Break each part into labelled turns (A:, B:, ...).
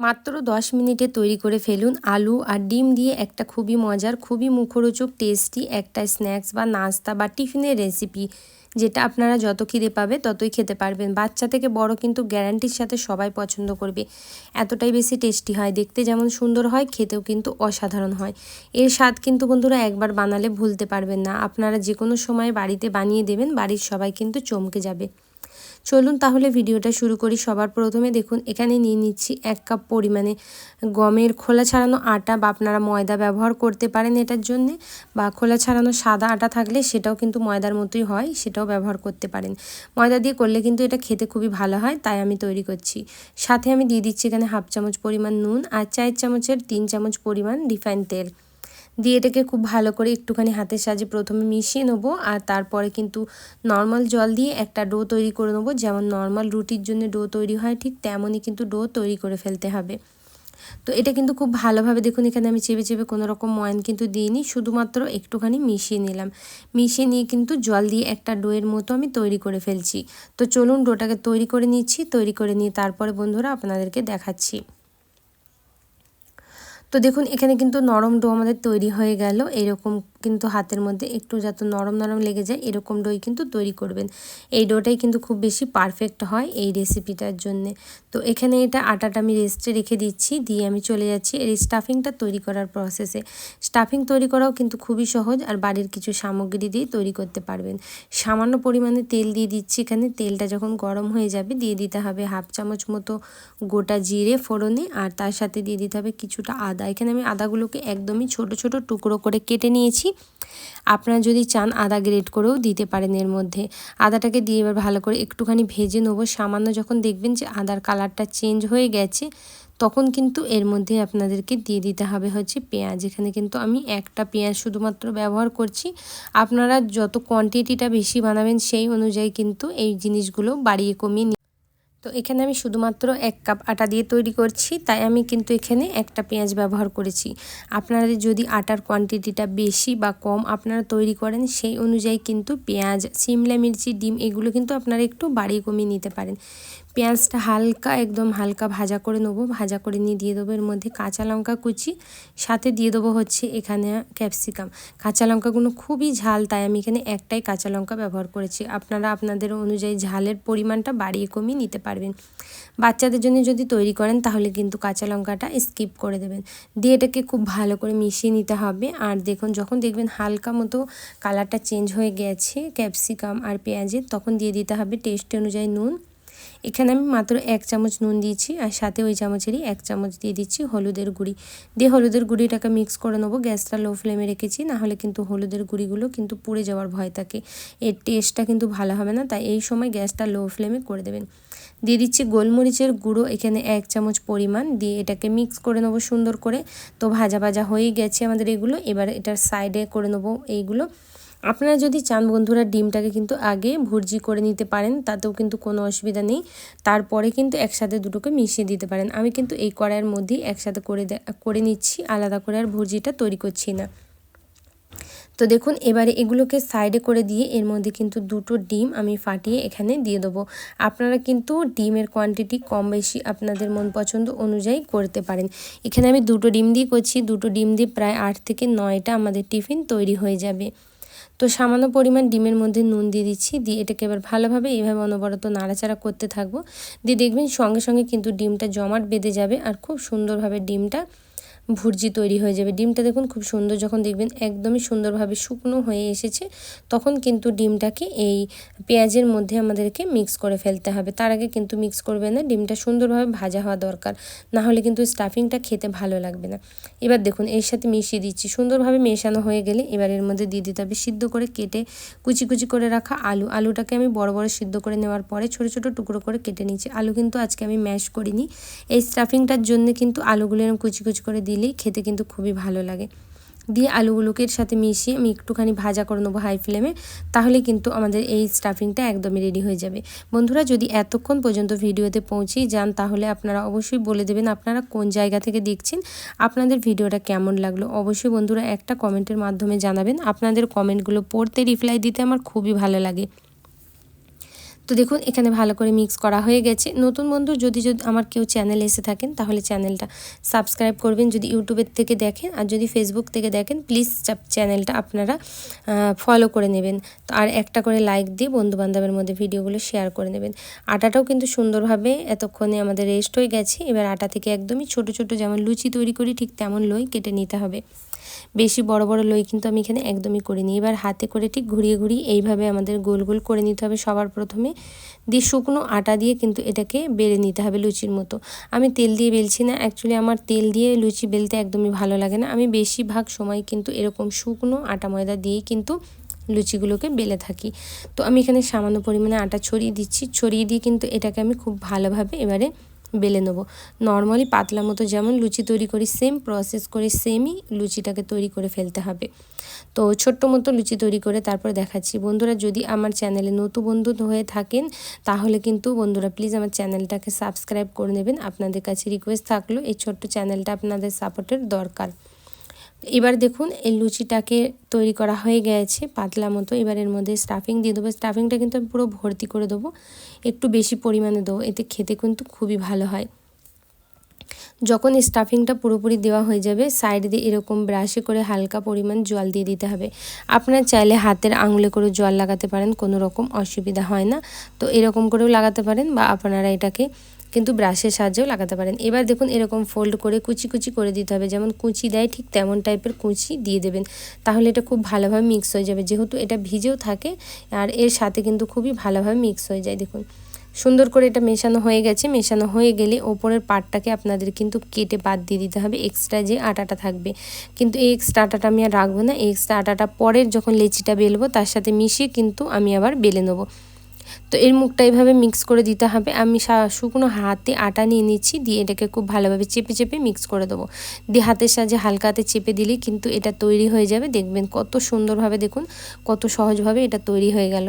A: মাত্র দশ মিনিটে তৈরি করে ফেলুন আলু আর ডিম দিয়ে একটা খুবই মজার, খুবই মুখরোচক টেস্টি একটা স্ন্যাক্স বা নাস্তা বা টিফিনের রেসিপি যেটা আপনারা যত খিদে পাবে ততই খেতে পারবেন। বাচ্চা থেকে বড় কিন্তু গ্যারান্টির সাথে সবাই পছন্দ করবে। এতটাই বেশি টেস্টি হয়, দেখতে যেমন সুন্দর হয়, খেতেও কিন্তু অসাধারণ হয়। এর স্বাদ কিন্তু বন্ধুরা একবার বানালে ভুলতে পারবেন না। আপনারা যে কোনো সময় বাড়িতে বানিয়ে দেবেন, বাড়ির সবাই কিন্তু চমকে যাবে। চলুন তাহলে ভিডিওটা শুরু করি সবার প্রথমে। দেখুন, এখানে নিয়ে নিচ্ছি এক কাপ পরিমাণে গমের খোলা ছাড়ানো আটা। বা আপনারা ময়দা ব্যবহার করতে পারেন এটার জন্যে। বা খোলা ছাড়ানো সাদা আটা থাকলে সেটাও কিন্তু ময়দার মতোই হয়, সেটাও ব্যবহার করতে পারেন। ময়দা দিয়ে করলে কিন্তু এটা খেতে খুবই ভালো হয়, তাই আমি তৈরি করছি। সাথে আমি দিয়ে দিচ্ছি এখানে হাফ চামচ পরিমাণ নুন আর চার চামচের তিন চামচ পরিমাণ রিফাইন তেল। দিয়ে এটাকে খুব ভালো করে একটুখানি হাতের সাহায্যে প্রথমে মিশিয়ে নেব, আর তারপরে কিন্তু নর্মাল জল দিয়ে একটা ডো তৈরি করে নেব। যেমন নর্মাল রুটির জন্য ডো তৈরি হয়, ঠিক তেমনই কিন্তু ডো তৈরি করে ফেলতে হবে। তো এটা কিন্তু খুব ভালোভাবে দেখুন, এখানে আমি চেপে চেপে কোনো রকম ময়ান কিন্তু দিইনি, শুধুমাত্র একটুখানি মিশিয়ে নিলাম। মিশিয়ে নিয়ে কিন্তু জল দিয়ে একটা ডোয়ের মতো আমি তৈরি করে ফেলছি। তো চলুন ডোটাকে তৈরি করে নিচ্ছি, তৈরি করে নিয়ে তারপরে বন্ধুরা আপনাদেরকে দেখাচ্ছি। তো দেখুন, এখানে কিন্তু নরম ডো আমাদের তৈরি হয়ে গেল। এরকম কিন্তু হাতের মধ্যে একটু যাতে নরম নরম লেগে যায়, এরকম ডোই কিন্তু তৈরি করবেন। এই ডোটাই কিন্তু খুব বেশি পারফেক্ট হয় এই রেসিপিটার জন্যে। তো এখানে এটা আটাটা আমি রেস্টে রেখে দিচ্ছি, দিয়ে আমি চলে যাচ্ছি এই স্টাফিংটা তৈরি করার প্রসেসে স্টাফিং তৈরি করাও কিন্তু খুবই সহজ আর বাড়ির কিছু সামগ্রী দিয়ে তৈরি করতে পারবেন। সামান্য পরিমাণে তেল দিয়ে দিচ্ছি এখানে। তেলটা যখন গরম হয়ে যাবে, দিয়ে দিতে হবে হাফ চামচ মতো গোটা জিরে ফোড়নে আর তার সাথে দিয়ে দিতে হবে কিছুটা আদা। এখানে আমি আদাগুলোকে একদমই ছোট ছোট টুকরো করে কেটে নিয়েছি। আপনারা যদি চান আদা গ্রেড করেও দিতে পারেন এর মধ্যে। আদাটাকে দিয়ে এবার ভালো করে একটুখানি ভেজে নেব। সামান্য যখন দেখবেন যে আদার কালারটা চেঞ্জ হয়ে গেছে, তখন কিন্তু এর মধ্যে আপনাদেরকে দিয়ে দিতে হবে হচ্ছে পেঁয়াজ। এখানে কিন্তু আমি একটা পেঁয়াজ শুধুমাত্র ব্যবহার করছি। আপনারা যত কোয়ান্টিটিটা বেশি বানাবেন সেই অনুযায়ী কিন্তু এই জিনিসগুলো বাড়িয়ে কমিয়ে তো এখানে আমি শুধুমাত্র এক কাপ আটা দিয়ে তৈরি করছি, তাই আমি কিন্তু এখানে একটা পেঁয়াজ ব্যবহার করেছি। আপনারা যদি আটার কোয়ান্টিটিটা বেশি বা কম আপনারা তৈরি করেন, সেই অনুযায়ী কিন্তু পেঁয়াজ, সিমলা মির্চি, ডিম এগুলো কিন্তু আপনারা একটু বাড়িয়ে কমিয়ে নিতে পারেন। পেঁয়াজটা হালকা, একদম হালকা ভাজা করে নেব। ভাজা করে নিয়ে দিয়ে দেবো এর মধ্যে কাঁচা লঙ্কা কুচি, সাথে দিয়ে দেবো হচ্ছে এখানে ক্যাপসিকাম। কাঁচা লঙ্কাগুলো খুবই ঝাল, তাই আমি এখানে একটাই কাঁচা লঙ্কা ব্যবহার করেছি। আপনারা আপনাদের অনুযায়ী ঝালের পরিমাণটা বাড়িয়ে কমিয়ে নিতে পারবেন। বাচ্চাদের জন্য যদি তৈরি করেন, তাহলে কিন্তু কাঁচা লঙ্কাটা স্কিপ করে দেবেন। দিয়ে এটাকে খুব ভালো করে মিশিয়ে নিতে হবে। আর দেখুন, যখন দেখবেন হালকা মতো কালারটা চেঞ্জ হয়ে গেছে ক্যাপসিকাম আর পেঁয়াজের, তখন দিয়ে দিতে হবে টেস্ট অনুযায়ী নুন। এখানে আমি মাত্র এক চামচ নুন দিয়েছি আর সাথে ওই চামচেরই এক চামচ দিয়ে দিচ্ছি হলুদের গুঁড়ি। দিয়ে হলুদের গুঁড়িটাকে মিক্স করে নেব। গ্যাসটা লো ফ্লেমে রেখেছি নাহলে কিন্তু হলুদের গুঁড়িগুলো কিন্তু পুড়ে যাওয়ার ভয় থাকে। এর টেস্টটা কিন্তু ভালো হবে না, তাই এই সময় গ্যাসটা লো ফ্লেমে করে দেবেন। দিয়ে দিচ্ছি গোলমরিচের গুঁড়ো, এখানে এক চামচ পরিমাণ। দিয়ে এটাকে মিক্স করে নেব সুন্দর করে। তো ভাজা ভাজা হয়েই গেছে আমাদের এগুলো। এবার এটার সাইডে করে নেব এইগুলো। আপনারা যদি চান বন্ধুরা ডিমটাকে কিন্তু আগে ভুর্জি করে নিতে পারেন, তাতেও কিন্তু কোনো অসুবিধা নেই। তারপরে কিন্তু একসাথে দুটোকে মিশিয়ে দিতে পারেন। আমি কিন্তু এই কড়াইয়ের মধ্যেই একসাথে করে করে নিচ্ছি, আলাদা করে আর ভুর্জিটা তৈরি করছি না। তো দেখুন, এবারে এগুলোকে সাইডে করে দিয়ে এর মধ্যে কিন্তু দুটো ডিম আমি ফাটিয়ে এখানে দিয়ে দেবো। আপনারা কিন্তু ডিমের কোয়ান্টিটি কম বেশি আপনাদের মন পছন্দ অনুযায়ী করতে পারেন। এখানে আমি দুটো ডিম দিয়ে করছি। দুটো ডিম দিয়ে প্রায় আট থেকে নয়টা আমাদের টিফিন তৈরি হয়ে যাবে। তো সামান্য পরিমাণ ডিমের মধ্যে নুন দিয়ে দিচ্ছি। দিয়ে এটাকে এবার ভালোভাবে এইভাবে অনবরত নাড়াচাড়া করতে থাকব। দিয়ে দেখবেন সঙ্গে সঙ্গে কিন্তু ডিমটা জমাট বেঁধে যাবে আর খুব সুন্দরভাবে ডিমটা ভুর্জি তৈরি হয়ে যাবে। ডিমটা দেখুন খুব সুন্দর যখন দেখবেন একদমই সুন্দরভাবে শুকনো হয়ে এসেছে, তখন কিন্তু ডিমটাকে এই পেঁয়াজের মধ্যে আমাদেরকে মিক্স করে ফেলতে হবে। তার আগে কিন্তু মিক্স করবে না, ডিমটা সুন্দরভাবে ভাজা হওয়া দরকার। না হলে কিন্তু স্টাফিংটা খেতে ভালো লাগবে না। এবার দেখুন এর সাথে মিশিয়ে দিচ্ছি। সুন্দরভাবে মেশানো হয়ে গেলে এবার এর মধ্যে দিয়ে দিতে হবে সিদ্ধ করে কেটে কুচি কুচি করে রাখা আলু। আলুটাকে আমি বড় বড় সিদ্ধ করে নেওয়ার পরে ছোট ছোট টুকরো করে কেটে নিচ্ছি। আলু কিন্তু আজকে আমি ম্যাশ করিনি। এই স্টাফিংটার জন্য কিন্তু আলুগুলো এরকম কুচি কুচি করে দিলেই খেতে কিন্তু খুবই ভালো লাগে। দিয়ে আলুগুলোকে সাথে মিশিয়ে আমি একটুখানি ভাজা করে নেব হাই ফ্লেমে তাহলে কিন্তু আমাদের এই স্টাফিংটা একদমই রেডি হয়ে যাবে। বন্ধুরা, যদি এতক্ষণ পর্যন্ত ভিডিওতে পৌঁছেই যান, তাহলে আপনারা অবশ্যই বলে দেবেন আপনারা কোন জায়গা থেকে দেখছেন, আপনাদের ভিডিওটা কেমন লাগল। অবশ্যই বন্ধুরা, একটা কমেন্টের মাধ্যমে জানাবেন। আপনাদের কমেন্টগুলো পড়তে রিপ্লাই দিতে আমার খুবই ভালো লাগে। তো দেখুন, এখানে ভালো করে মিক্স করা হয়ে গেছে। নতুন বন্ধু, যদি যদি, আমার কেউ চ্যানেল এসে থাকেন, তাহলে চ্যানেলটা সাবস্ক্রাইব করবেন। যদি ইউটিউবের থেকে দেখেন, আর যদি ফেসবুক থেকে দেখেন প্লিজ চ্যানেলটা আপনারা ফলো করে নেবেন। আর একটা করে লাইক দিয়ে বন্ধুবান্ধবের মধ্যে ভিডিওগুলো শেয়ার করে নেবেন। আটাটাও কিন্তু সুন্দরভাবে এতক্ষণে আমাদের রেস্ট হয়ে গেছে। এবার আটা থেকে একদমই ছোট ছোট যেমন লুচি তৈরি করি, ঠিক তেমন লই কেটে নিতে হবে। বেশি বড় বড় লই কিন্তু আমি এখানে একদমই করিনি। এবার হাতে করে ঠিক ঘুরিয়ে ঘুরিয়ে এইভাবে আমাদের গোল গোল করে নিতে হবে সবার প্রথমে। দিয়ে শুকনো আটা দিয়ে কিন্তু এটাকে বেলে নিতে হবে লুচির মতো। আমি তেল দিয়ে বেলছি না অ্যাকচুয়ালি আমার তেল দিয়ে লুচি বেলতে একদমই ভালো লাগে না। আমি বেশিরভাগ সময় কিন্তু এরকম শুকনো আটা ময়দা দিয়েই কিন্তু লুচিগুলোকে বেলে থাকি। তো আমি এখানে সামান্য পরিমাণে আটা ছড়িয়ে দিচ্ছি। ছড়িয়ে দিয়ে কিন্তু এটাকে আমি খুব ভালোভাবে এবারে বেলে নেব। নর্মালি পাতলা মতো যেমন লুচি তৈরি করি সেম প্রসেস করে সেমই লুচিটাকে তৈরি করে ফেলতে হবে। তো ছোট্ট মতো লুচি তৈরি করে তারপর দেখাচ্ছি। বন্ধুরা, যদি আমার চ্যানেলে নতুন বন্ধু হয়ে থাকেন, তাহলে কিন্তু বন্ধুরা প্লিজ আমার চ্যানেলটাকে সাবস্ক্রাইব করে নেবেন। আপনাদের কাছে রিকোয়েস্ট থাকল, এই ছোট্ট চ্যানেলটা আপনাদের সাপোর্টের দরকার। এবার দেখুন, এই লুচিটাকে তৈরি করা হয়ে গেছে পাতলা মতো। এবার এর মধ্যে স্টাফিং দিয়ে দেবো। স্টাফিংটা কিন্তু আমি পুরো ভর্তি করে দেবো। একটু বেশি পরিমাণে দেবো। এতে খেতে কিন্তু খুবই ভালো হয়। যখন স্টাফিংটা পুরোপুরি দেওয়া হয়ে যাবে সাইড দিয়ে এরকম ব্রাশে করে হালকা পরিমাণ জল দিয়ে দিতে হবে। আপনার চাইলে হাতের আঙুলে করে জল লাগাতে পারেন, কোনো রকম অসুবিধা হয় না। তো এরকম করেও লাগাতে পারেন বা আপনারা এটাকে কিন্তু ব্রাশের সাহায্যেও লাগাতে পারেন। এবার দেখুন এরকম ফোল্ড করে কুচি কুচি করে দিতে হবে। যেমন কুচি দেয়, ঠিক তেমন টাইপের কুচি দিয়ে দেবেন। তাহলে এটা খুব ভালোভাবে মিক্স হয়ে যাবে। যেহেতু এটা ভিজেও থাকে, আর এর সাথে কিন্তু খুবই ভালোভাবে মিক্স হয়ে যায়। দেখুন, সুন্দর করে এটা মেশানো হয়ে গেছে। মেশানো হয়ে গেলে ওপরের পাটটাকে আপনাদের কিন্তু কেটে বাদ দিয়ে দিতে হবে। এক্সট্রা যে আটাটা থাকবে। কিন্তু এই এক্সট্রা আটাটা আমি আর রাখব না। এক্সট্রা আটাটা পরের যখন লেচিটা বেলবো, তার সাথে মিশিয়ে কিন্তু আমি আবার বেলে নেব। তো এর মুখটা এইভাবে মিক্স করে দিতে হবে। আমি শুকনো হাতে আটা নিয়ে নিচ্ছি, দিয়ে এটাকে খুব ভালোভাবে চেপে চেপে মিক্স করে দেবো। দিয়ে হাতের সাহায্যে হালকা হাতে চেপে দিলে কিন্তু এটা তৈরি হয়ে যাবে। দেখবেন কত সুন্দরভাবে, দেখুন কত সহজভাবে এটা তৈরি হয়ে গেল।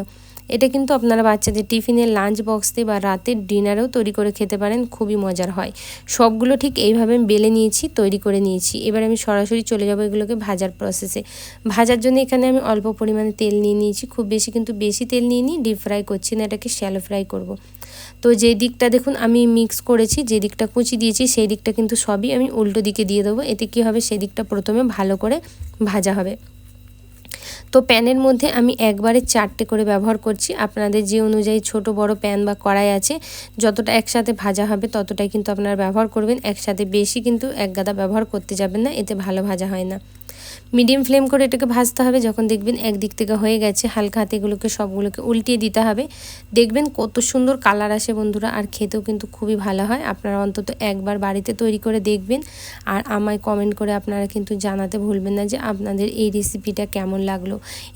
A: এটা কিন্তু আপনারা বাচ্চাদের টিফিনের লাঞ্চ বক্সতে বা রাতের ডিনারেও তৈরি করে খেতে পারেন, খুবই মজার হয়। সবগুলো ঠিক এইভাবে বেলে নিয়েছি, তৈরি করে নিয়েছি। এবার আমি সরাসরি চলে যাব এগুলোকে ভাজার প্রসেসে ভাজার জন্য এখানে আমি অল্প পরিমাণে তেল নিয়ে নিয়েছি, খুব বেশি কিন্তু বেশি তেল নিয়ে নিই ডিপ ফ্রাই করছি না, এটাকে শ্যালো ফ্রাই করব। তো যে দিকটা দেখুন, আমি মিক্স করেছি, যে দিকটা কুচি দিয়েছি, সেই দিকটা কিন্তু সবই আমি উল্টো দিকে দিয়ে দেবো, এতে কী হবে, সেই দিকটা প্রথমে ভালো করে ভাজা হবে। তো প্যানের মধ্যে আমি একবারে চারটে করে ব্যবহার করছি। আপনাদের যে অনুযায়ী ছোট, বড় প্যান বা কড়াই আছে, যতটা একসাথে ভাজা হবে ততটাই কিন্তু আপনারা ব্যবহার করবেন। একসাথে বেশি কিন্তু এক গাদা ব্যবহার করতে যাবেন না, এতে ভালো ভাজা হয় না। মিডিয়াম ফ্লেম করে এটাকে ভাজতে হবে। যখন দেখবেন একদিক থেকে হয়ে গেছে, হালকা হাতে এগুলোকে সবগুলোকে উল্টিয়ে দিতে হবে। দেখবেন কত সুন্দর কালার আসে বন্ধুরা, আর খেতেও কিন্তু খুবই ভালো হয়। আপনারা অন্তত একবার বাড়িতে তৈরি করে দেখবেন। আর আমায় কমেন্ট করে আপনারা কিন্তু জানাতে ভুলবেন না যে আপনাদের এই রেসিপিটা কেমন লাগল।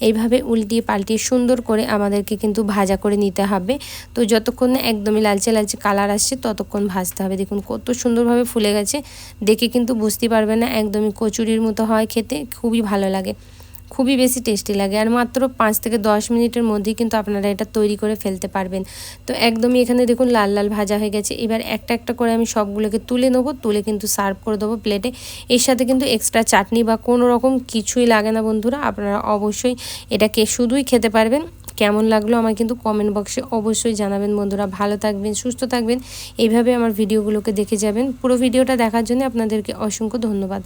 A: এইভাবে উল্টিয়ে পাল্টিয়ে সুন্দর করে আমাদেরকে কিন্তু ভাজা করে নিতে হবে। তো যতক্ষণ না একদমই লালচে লালচে কালার আসছে, ততক্ষণ ভাজতে হবে। দেখুন কত সুন্দরভাবে ফুলে গেছে। দেখে কিন্তু বুঝতে পারবে না, একদমই কচুরির মতো হয় খেতে। খুবই ভালো লাগে। খুবই বেশি টেস্টি লাগে। আর মাত্র পাঁচ থেকে দশ মিনিটের মধ্যেই কিন্তু আপনারা এটা তৈরি করে ফেলতে পারবেন। তো একদমই এখানে দেখুন লাল লাল ভাজা হয়ে গেছে। এবার একটা একটা করে আমি সবগুলোকে তুলে নেব। তুলে কিন্তু সার্ভ করে দেবো প্লেটে এর সাথে কিন্তু এক্সট্রা চাটনি বা কোনো রকম কিছুই লাগে না বন্ধুরা। আপনারা অবশ্যই এটাকে শুধুই খেতে পারবেন। কেমন লাগল আমার কিন্তু কমেন্ট বক্সে অবশ্যই জানাবেন বন্ধুরা। ভালো থাকবেন, সুস্থ থাকবেন। এইভাবে আমার ভিডিওগুলোকে দেখে যাবেন। পুরো ভিডিওটা দেখার জন্য আপনাদেরকে অসংখ্য ধন্যবাদ।